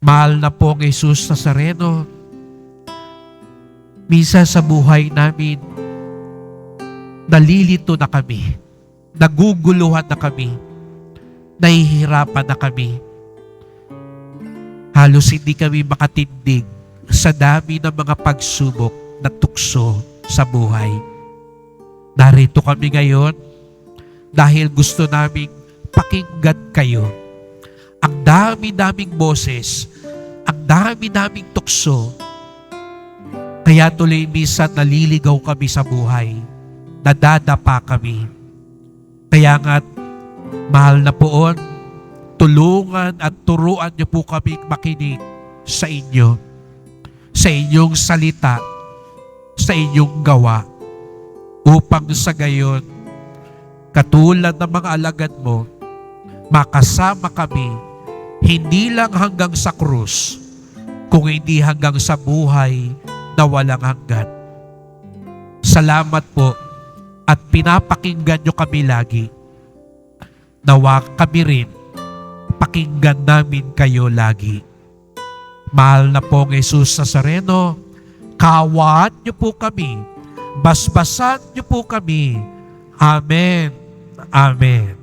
Mahal na po ang Jesus Nazareno. Minsan sa buhay namin, nalilito na kami, naguguluhan na kami, nahihirapan na kami. Halos hindi kami makatindig sa dami ng mga pagsubok na tukso sa buhay. Narito kami ngayon dahil gusto naming pakinggan kayo. Ang dami-daming boses, ang dami-daming tukso. Kaya tuloy minsan naliligaw kami sa buhay. Nadadapa kami. Kaya nga, mahal na poon, tulungan at turuan niyo po kami makinig sa inyo. Sa inyong salita, sa inyong gawa. Upang sa gayon, katulad ng mga alagad mo, makasama kami hindi lang hanggang sa krus, kung hindi hanggang sa buhay na walang hanggan. Salamat po at pinapakinggan nyo kami lagi. Nawa kami rin, pakinggan namin kayo lagi. Mahal na pong Jesus Nazareno, kawaan nyo po kami, basbasan nyo po kami. Amen. Amen.